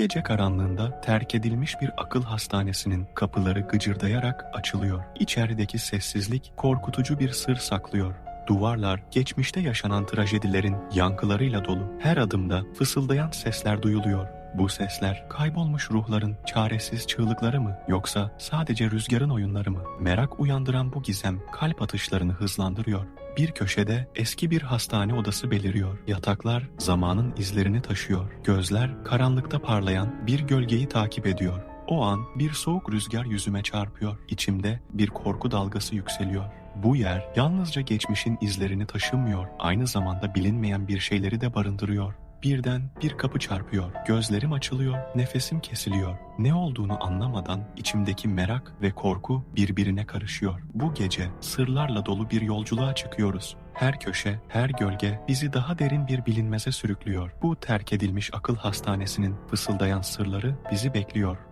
Gece karanlığında terk edilmiş bir akıl hastanesinin kapıları gıcırdayarak açılıyor. İçerideki sessizlik korkutucu bir sır saklıyor. Duvarlar geçmişte yaşanan trajedilerin yankılarıyla dolu. Her adımda fısıldayan sesler duyuluyor. Bu sesler kaybolmuş ruhların çaresiz çığlıkları mı yoksa sadece rüzgarın oyunları mı? Merak uyandıran bu gizem kalp atışlarını hızlandırıyor. Bir köşede eski bir hastane odası beliriyor. Yataklar zamanın izlerini taşıyor. Gözler karanlıkta parlayan bir gölgeyi takip ediyor. O an bir soğuk rüzgar yüzüme çarpıyor. İçimde bir korku dalgası yükseliyor. Bu yer yalnızca geçmişin izlerini taşımıyor, aynı zamanda bilinmeyen bir şeyleri de barındırıyor. Birden bir kapı çarpıyor, gözlerim açılıyor, nefesim kesiliyor. Ne olduğunu anlamadan içimdeki merak ve korku birbirine karışıyor. Bu gece sırlarla dolu bir yolculuğa çıkıyoruz. Her köşe, her gölge bizi daha derin bir bilinmeze sürüklüyor. Bu terk edilmiş akıl hastanesinin fısıldayan sırları bizi bekliyor.